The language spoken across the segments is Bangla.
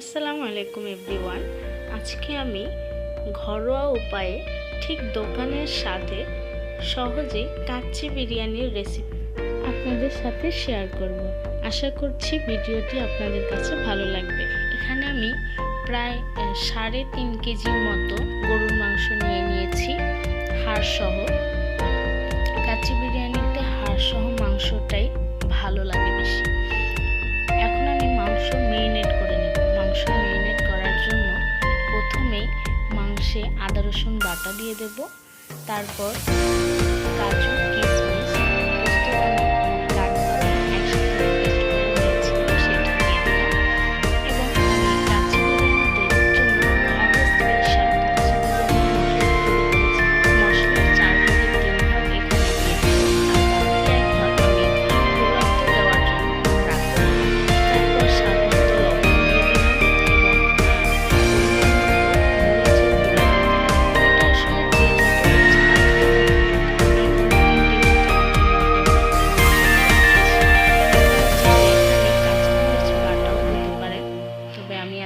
আসসালামু আলাইকুম এভরিওয়ান। আজকে আমি ঘরোয়া উপায়ে ঠিক দোকানের সাথে সহজে কাচ্চি বিরিয়ানির রেসিপি আপনাদের সাথে শেয়ার করব। আশা করছি ভিডিওটি আপনাদের কাছে ভালো লাগবে। এখানে আমি প্রায় সাড়ে তিন কেজির মতো গরুর মাংস নিয়ে নিয়েছি হাড় সহ কাচ্চি বিরিয়ানিতে হাড় সহ মাংসটাই ভালো লাগে। দিয়ে দেব। তারপর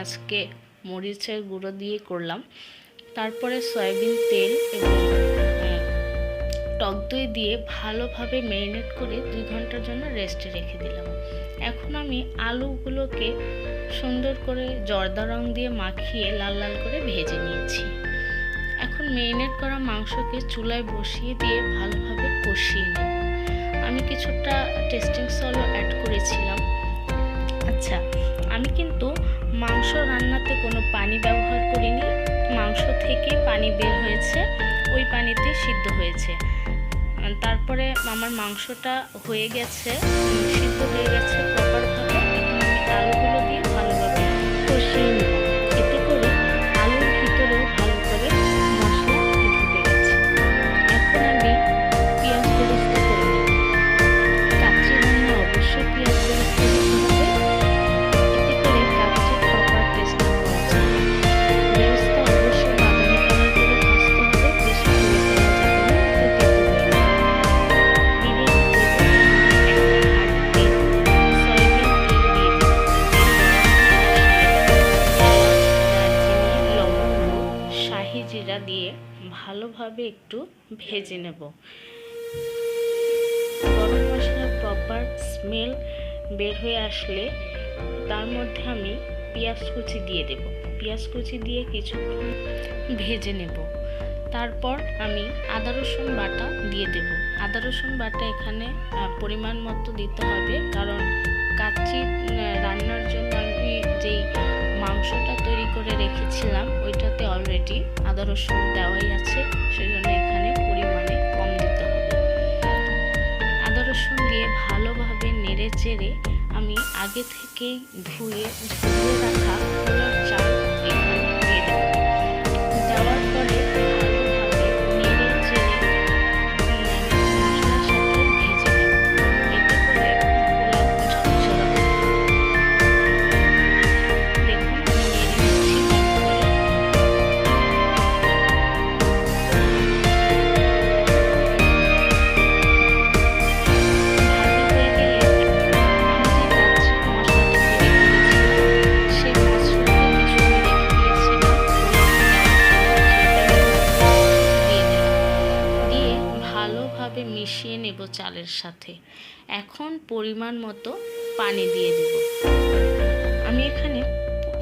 আজকে মরিচের গুঁড়ো দিয়ে করলাম। তারপরে সয়াবিন তেল এবং টক দই দিয়ে ভালোভাবে ম্যারিনেট করে দুই ঘণ্টার জন্য রেস্টে রেখে দিলাম। এখন আমি আলুগুলোকে সুন্দর করে জর্দা রং দিয়ে মাখিয়ে লাল লাল করে ভেজে নিয়েছি। এখন ম্যারিনেট করা মাংসকে চুলায় বসিয়ে দিয়ে ভালোভাবে কষিয়ে নেব। আমি কিছুটা টেস্টিং সলও অ্যাড করেছিলাম। আচ্ছা আমি কিন্তু মাংস রান্নাতে কোনো পানি ব্যবহার করিনি। মাংস থেকে পানি বের হয়েছে, ওই পানিতে সিদ্ধ হয়েছে। তারপরে আমার মাংসটা হয়ে গেছে, সিদ্ধ হয়ে গেছে প্রপারভাবে এখন আমি আলুগুলো দিয়ে ভালোভাবে একটু ভেজে নেব। গরম মশলার প্রপার স্মেল বের হয়ে আসলে তার মধ্যে আমি পেঁয়াজ কুচি দিয়ে দেব। পেঁয়াজ কুচি দিয়ে কিছুক্ষণ ভেজে নেব। তারপর আমি আদা, রসুন বাটা দিয়ে দেব। আদা, রসুন বাটা এখানে পরিমাণ মতো দিতে হবে। কারণ কাচ্চি রান্নার জন্য আমি যেই মাংসটা তৈরি করে রেখেছিলাম, ওইটাতে অলরেডি আদা রসুন দেওয়াই আছে, সেজন্য এখানে পরিমাণে কম দিতে হবে। আদা রসুন দিয়ে ভালোভাবে নেড়ে চেড়ে আমি আগে থেকেই ধুয়ে ধুয়ে রাখা চাল এখানে দিয়ে দেব। চালের সাথে। এখন পরিমাণ মতো পানি দিয়ে দেব। আমি এখানে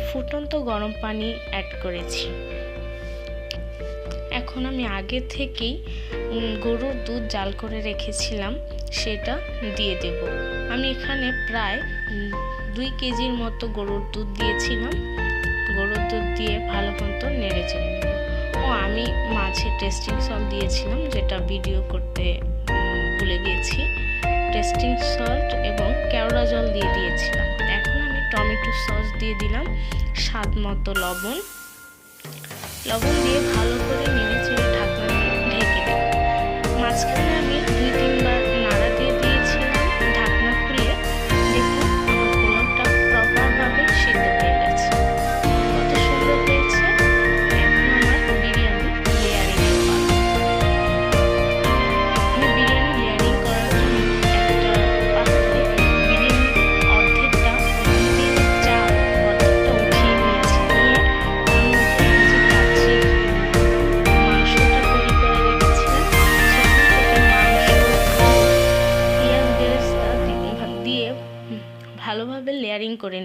ফুটন্ত গরম পানি অ্যাড করেছি। এখন আমি আগে থেকেই গরুর দুধ জাল করে রেখেছিলাম, সেটা দিয়ে দেব। আমি এখানে প্রায় দুই কেজির মতো গরুর দুধ দিয়েছিলাম। গরুর দুধ দিয়ে ভালো মতো নেড়ে চেড়ে ও, আমি মাঝে টেস্টিং সল্ট দিয়েছিলাম, যেটা ভিডিও করতে ভুলে গিয়েছি। টেস্টিং সল্ট এবং কেওড়া জল দিয়ে দিয়েছিলাম। এখন আমি টমেটো সস দিয়ে দিলাম। স্বাদ মতো লবণ। লবণ দিয়ে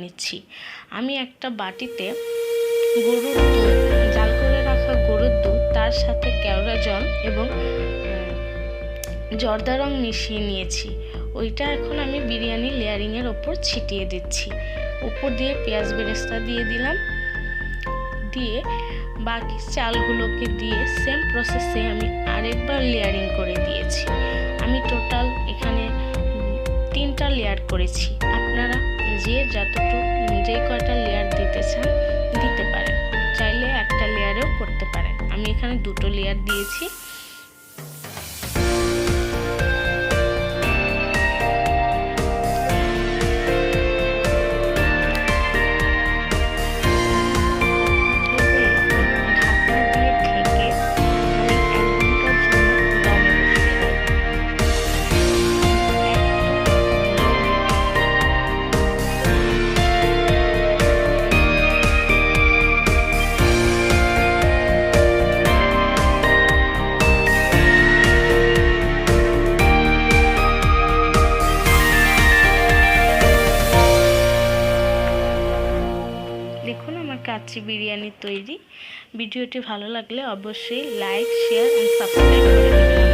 নিচ্ছি। আমি একটা বাটিতে গরুর দুধ, জাল করে রাখা গরুর দুধ, তার সাথে কেওড়া জল এবং জর্দা রং মিশিয়ে নিয়েছি। ওইটা এখন আমি বিরিয়ানি লেয়ারিংয়ের ওপর ছিটিয়ে দিচ্ছি। উপর দিয়ে পেঁয়াজ বেরেস্তা দিয়ে দিলাম। দিয়ে বাকি চালগুলোকে দিয়ে সেম প্রসেসে আমি আরেকবার লেয়ারিং করে দিয়েছি। আমি টোটাল এখানে তিনটা লেয়ার করেছি। আপনারা যে যতটুকু যে কয়টা লেয়ার দিতে চান, দিতে পারেন। চাইলে একটা লেয়ারেও করতে পারেন। আমি এখানে দুটো লেয়ার দিয়েছি। কাচ্চি বিরিয়ানি তৈরি। ভিডিওটি ভালো লাগলে অবশ্যই লাইক শেয়ার অ্যান্ড সাবস্ক্রাইব করে দেবেন।